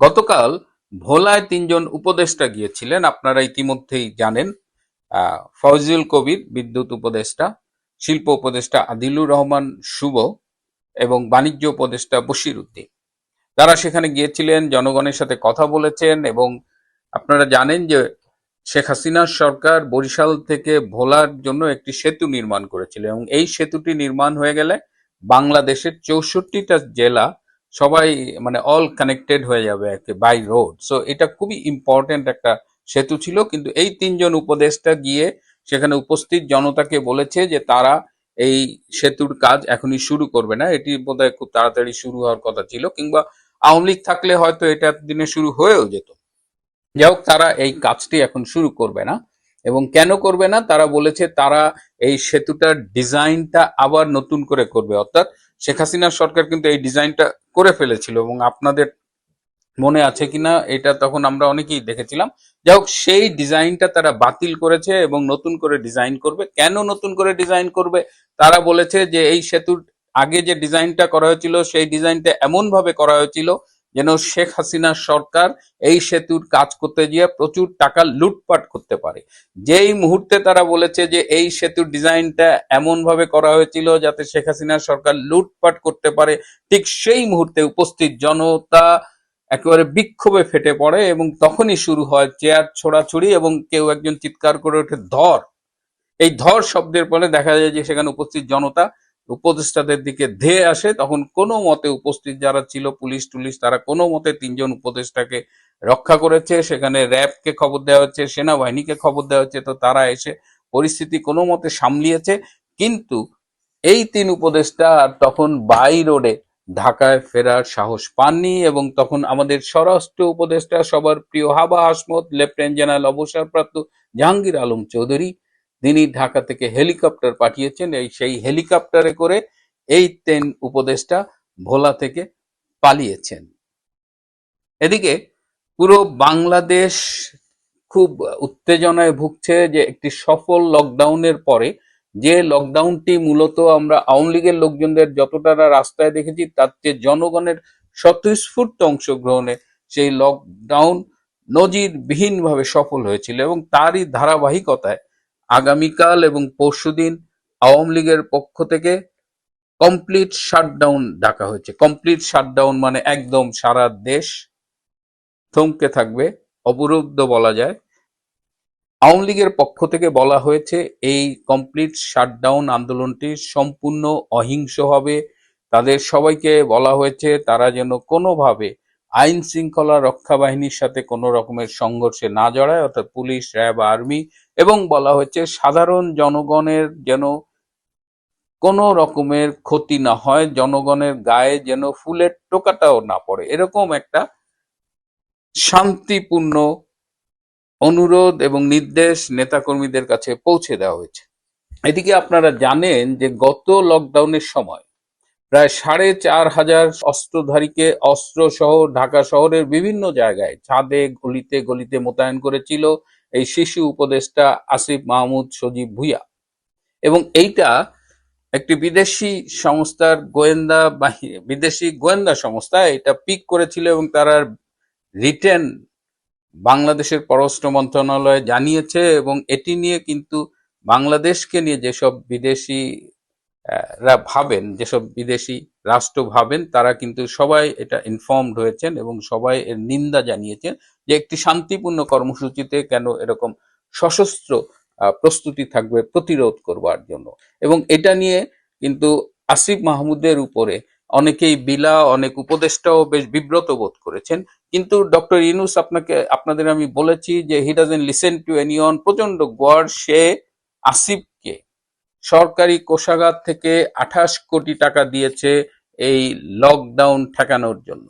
গতকাল ভোলায় তিনজন উপদেষ্টা গিয়েছিলেন। আপনারা ইতিমধ্যেই জানেন আহ, ফয়জুল কবির বিদ্যুৎ উপদেষ্টা শিল্প উপদেষ্টা আদিলুর রহমান শুভ এবং বাণিজ্য উপদেষ্টা বশির উদ্দিন তারা সেখানে গিয়েছিলেন জনগণের সাথে কথা বলেছেন এবং আপনারা জানেন যে শেখ হাসিনার সরকার বরিশাল থেকে ভোলার জন্য একটি সেতু নির্মাণ করেছিল এবং এই সেতুটি নির্মাণ হয়ে গেলে বাংলাদেশের চৌষট্টিটা জেলা সবাই মানে অল কানেক্টেড হয়ে যাবে বাই রোড সো এটা খুবই ইম্পর্টেন্ট একটা সেতু ছিল, কিন্তু এই তিনজন উপদেষ্টা গিয়ে সেখানে উপস্থিত জনতাকে বলেছে যে তারা এই সেতুর কাজ এখনই শুরু করবে না। এটি বোধহয় খুব তাড়াতাড়ি শুরু হওয়ার কথা ছিল, কিংবা আওয়ামী লীগ থাকলে হয়তো এটা দিনে শুরু হয়েও যেত। যাই হোক, তারা এই কাজটি এখন শুরু করবে না, এবং কেন করবে না? তারা বলেছে তারা এই সেতুটার ডিজাইনটা আবার নতুন করে করবে। অর্থাৎ শেখ হাসিনার সরকার কিন্তু এই ডিজাইনটা করে ফেলেছিল এবং আপনাদের মনে আছে কিনা, এটা তখন আমরা অনেকেই দেখেছিলাম। যাই হোক, সেই ডিজাইনটা তারা বাতিল করেছে এবং নতুন করে ডিজাইন করবে। কেন নতুন করে ডিজাইন করবে? তারা বলেছে যে এই সেতুর আগে যে ডিজাইনটা করা হয়েছিল, সেই ডিজাইনটা এমন ভাবে করা হয়েছিল যেন শেখ হাসিনার সরকার এই সেতুর কাজ করতে গিয়ে প্রচুর টাকা লুটপাট করতে পারে। যেই মুহূর্তে তারা বলেছে যে এই সেতুর ডিজাইনটা এমন ভাবে করা হয়েছিল যাতে শেখ হাসিনার সরকার লুটপাট করতে পারে, ঠিক সেই মুহূর্তে উপস্থিত জনতা একেবারে বিক্ষোভে ফেটে পড়ে এবং তখনই শুরু হয় চেয়ার ছোড়াছুড়ি এবং কেউ একজন চিৎকার করে ওঠে ধর। এই ধর শব্দের পরে দেখা যায় যে সেখানে উপস্থিত জনতা উপদেষ্টাদের দিকে ধেয়ে আসে, তখন কোনো মতে উপস্থিত যারা ছিল, পুলিশ টুলিশ, তারা কোনো মতে তিনজন উপদেষ্টাকে রক্ষা করেছে। সেখানে র্যাবকে খবর দেওয়া হচ্ছে, সেনাবাহিনীকে খবর দেওয়া হচ্ছে, তো তারা এসে পরিস্থিতি কোনো মতে সামলিয়েছে। কিন্তু এই তিন উপদেষ্টা আর তখন বাই রোডে ঢাকায় ফেরার সাহস পাননি এবং তখন আমাদের স্বরাষ্ট্র উপদেষ্টা সবার প্রিয় হাবা আসমত লেফটেন্যান্ট জেনারেল অবসরপ্রাপ্ত জাহাঙ্গীর আলম চৌধুরী তিনি ঢাকা থেকে হেলিকপ্টার পাঠিয়েছেন। এই সেই হেলিকপ্টারে করে এই তেন উপদেষ্টা ভোলা থেকে পালিয়েছেন। এদিকে পুরো বাংলাদেশ খুব উত্তেজনায় ভুগছে যে একটি সফল লকডাউনের পরে যে লকডাউনটি মূলত আমরা আওয়ামী লীগের লোকজনদের যতটা রাস্তায় দেখেছি, তার চেয়ে জনগণের স্বতঃস্ফূর্ত অংশগ্রহণে সেই লকডাউন নজিরবিহীনভাবে সফল হয়েছিল এবং তারই ধারাবাহিকতায় আগামীকাল এবং পরশুদিন আওয়ামী লীগের পক্ষ থেকে কমপ্লিট শাটডাউন ডাকা হয়েছে। কমপ্লিট শাটডাউন মানে একদম সারা দেশ থমকে থাকবে, অবরুদ্ধ বলা যায়। আওয়ামী লীগের পক্ষ থেকে বলা হয়েছে, এই কমপ্লিট শাটডাউন আন্দোলনটি সম্পূর্ণ অহিংস হবে। তাদের সবাইকে বলা হয়েছে, তারা যেন কোনোভাবে আইন শৃঙ্খলা রক্ষা বাহিনীর সাথে কোনো রকমের সংঘর্ষে না জড়ায়, অর্থাৎ পুলিশ, র্যাব, আর্মি এবং বলা হয়েছে সাধারণ জনগণের যেন কোনো রকমের ক্ষতি না হয়, জনগণের গায়ে যেন ফুলের টোকাটাও না পড়ে। এরকম একটা শান্তিপূর্ণ অনুরোধ এবং নির্দেশ নেতাকর্মীদের কাছে পৌঁছে দেওয়া হয়েছে। এদিকে আপনারা জানেন যে গত লকডাউনের সময় প্রায় সাড়ে চার হাজার অস্ত্রধারীকে অস্ত্র সহ ঢাকা শহরের বিভিন্ন জায়গায় ছাদে, গলিতে গলিতে মোতায়েন করেছিল এই শিশু উপদেষ্টা আসিফ মাহমুদ সজীব ভুইয়া। এবং এইটা একটি বিদেশি সংস্থার গোয়েন্দা বিদেশি গোয়েন্দা সংস্থা, এটা পিক করেছিল এবং তারা রিটেন বাংলাদেশের পররাষ্ট্র মন্ত্রণালয় জানিয়েছে এবং এটি নিয়ে কিন্তু বাংলাদেশকে নিয়ে যেসব বিদেশি রা ভাবেন, যেসব বিদেশি রাষ্ট্র ভাবেন, তারা কিন্তু সবাই এটা ইনফর্মড হয়েছেন এবং সবাই এর নিন্দা জানিয়েছেন যে একটি শান্তিপূর্ণ কর্মসূচিতে কেন এরকম সশস্ত্র প্রস্তুতি থাকবে, প্রতিরোধ করবার জন্য। এবং এটা নিয়ে কিন্তু আসিফ মাহমুদের উপরে অনেকেই বিলা, অনেক উপদেষ্টাও বেশ বিব্রত বোধ করেছেন। কিন্তু ডক্টর ইনুস আপনাকে, আপনাদের আমি বলেছি যে he doesn't listen to anyone প্রচণ্ড গড় সে আসিফকে সরকারি কোষাগার থেকে আঠাশ কোটি টাকা দিয়েছে এই লকডাউন ঠেকানোর জন্য।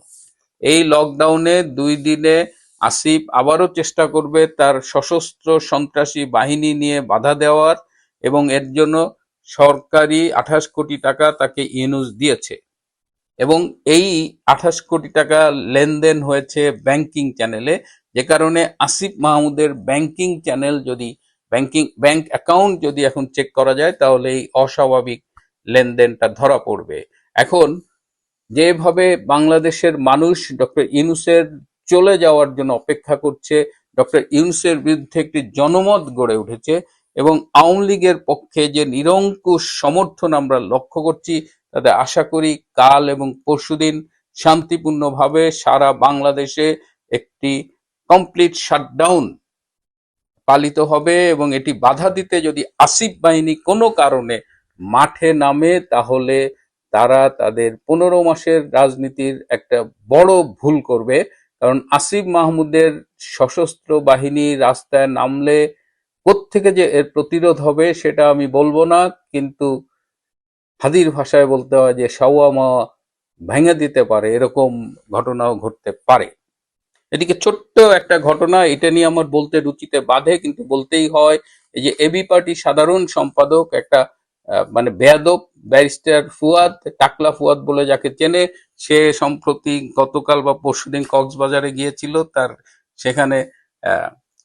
এই লকডাউনে দুই দিনে আসিফ আবারও চেষ্টা করবে তার সশস্ত্র সন্ত্রাসী বাহিনী নিয়ে বাধা দেওয়ার এবং এর জন্য সরকারি আঠাশ কোটি টাকা তাকে ইউনুস দিয়েছে। এবং এই আঠাশ কোটি টাকা লেনদেন হয়েছে ব্যাংকিং চ্যানেলে, যে কারণে আসিফ মাহমুদের ব্যাংকিং চ্যানেল যদি ব্যাংকিং ব্যাংক অ্যাকাউন্ট যদি এখন চেক করা যায়, তাহলে এই অস্বাভাবিক লেনদেনটা ধরা পড়বে। এখন যেভাবে বাংলাদেশের মানুষ ডক্টর ইউনুসের চলে যাওয়ার জন্য অপেক্ষা করছে, ডক্টর ইউনুসের বিরুদ্ধে একটি জনমত গড়ে উঠেছে এবং আওয়ামী লীগের পক্ষে যে নিরঙ্কুশ সমর্থন আমরা লক্ষ্য করছি, তাতে আশা করি কাল এবং পরশুদিন শান্তিপূর্ণভাবে সারা বাংলাদেশে একটি কমপ্লিট শাটডাউন পালিত হবে এবং এটি বাধা দিতে যদি আসিফ বাহিনী কোনো কারণে মাঠে নামে, তাহলে তারা তাদের পনেরো মাসের রাজনীতির একটা বড় ভুল করবে। কারণ আসিফ মাহমুদের সশস্ত্র বাহিনী রাস্তায় নামলে কোত্থেকে যে এর প্রতিরোধ হবে সেটা আমি বলব না, কিন্তু হাদির ভাষায় বলতে হয় যে সাওয়ামা ভেঙে দিতে পারে, এরকম ঘটনাও ঘটতে পারে। এদিকে ছোট্ট একটা ঘটনা, এটা নিয়ে আমার বলতে রুচিতে বাধে, কিন্তু বলতেই হয়, এই যে এবি পার্টি সাধারণ সম্পাদক একটা মানে বেয়াদব ব্যারিস্টার ফুয়াদ, টাকলা ফুয়াদ বলে যাকে চেনে, সে সম্প্রতি গতকাল বা পরশুদিন কক্সবাজারে গিয়েছিল, তার সেখানে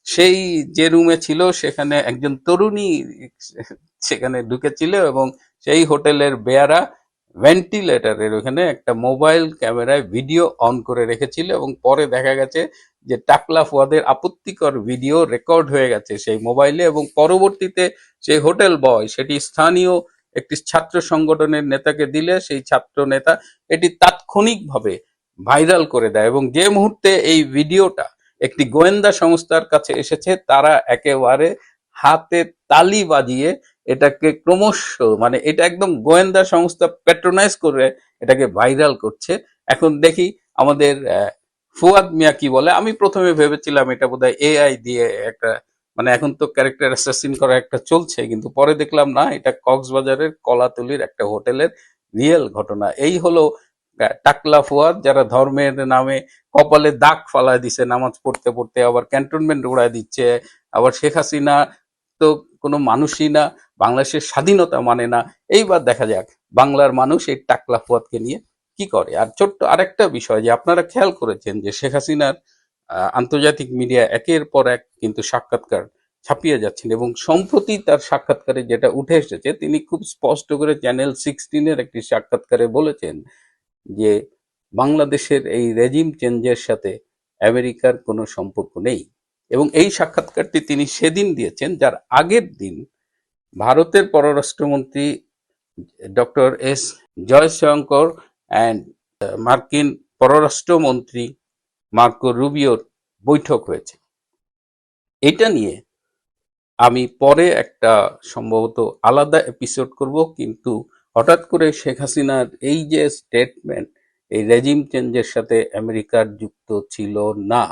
সেই যে রুমে ছিল, সেখানে একজন তরুণী, সেখানে ঢুকেছিল এবং সেই হোটেলের বেয়ারা ভেন্টিলেটরের ওখানে একটা মোবাইল ক্যামেরায় ভিডিও অন করে রেখেছিল এবং পরে দেখা গেছে যে টাকলা ফুয়াদের আপত্তিকর ভিডিও রেকর্ড হয়ে গেছে সেই মোবাইলে এবং পরবর্তীতে সেই হোটেল বয় সেটি স্থানীয় একটি ছাত্র সংগঠনের নেতাকে দিলে, সেই ছাত্র নেতা এটি তাৎক্ষণিকভাবে ভাইরাল করে দেয় এবং যে মুহূর্তে এই ভিডিওটা একটি গোয়েন্দা সংস্থার কাছে এসেছে, তারা একেবারে হাতে তালি বাজিয়ে এটাকে ক্রমশ মানে এটা একদম গোয়েন্দা সংস্থা প্যাট্রোনাইজ করে এটাকে ভাইরাল করছে। এখন দেখি আমাদের ফুয়াদ মিয়া কি বলে? আমি প্রথমে ভেবেছিলাম এটা বোধহয় এআই দিয়ে একটা মানে এখন তো ক্যারেক্টার অ্যাসাসিন করা একটা চলছে, কিন্তু পরে দেখলাম না, এটা কক্সবাজারের কলাতলির একটা হোটেলের রিয়েল ঘটনা। এই হলো টাকলা ফুয়াদ, যারা ধর্মের নামে কপালে দাগ ফালায় দিছে, নামাজ পড়তে পড়তে আবার ক্যান্টনমেন্ট উড়ায় দিচ্ছে, আবার শেখ হাসিনা তো কোনো মানুষই না, বাংলাদেশের স্বাধীনতা মানে না। এইবার দেখা যাক, বাংলার মানুষ এই টাকলা ফুয়াদকে নিয়ে কি করে। আর ছোট্ট আরেকটা বিষয় যে আপনারা খেয়াল করেছেন যে শেখ হাসিনার আন্তর্জাতিক মিডিয়া একের পর এক কিন্তু সাক্ষাৎকার ছাপিয়ে যাচ্ছেন এবং সম্প্রতি তার সাক্ষাৎকারে যেটা উঠে এসেছে, তিনি খুব স্পষ্ট করে চ্যানেল সিক্সটিনের একটি সাক্ষাৎকারে বলেছেন যে বাংলাদেশের এই রেজিম চেঞ্জের সাথে আমেরিকার কোনো সম্পর্ক নেই। এবং এই সাক্ষাৎকারটি তিনি সেদিন দিয়েছেন, যার আগের দিন ভারতের পররাষ্ট্রমন্ত্রী ডক্টর এস জয়শঙ্কর অ্যান্ড মার্কিন পররাষ্ট্রমন্ত্রী মার্কো রুবিওর বৈঠক হয়েছে। এটা নিয়ে আমি পরে একটা সম্ভবত আলাদা এপিসোড করব, কিন্তু হঠাৎ করে শেখ হাসিনার এই যে স্টেটমেন্ট এই রেজিম চেঞ্জের সাথে আমেরিকার যুক্ত ছিল না।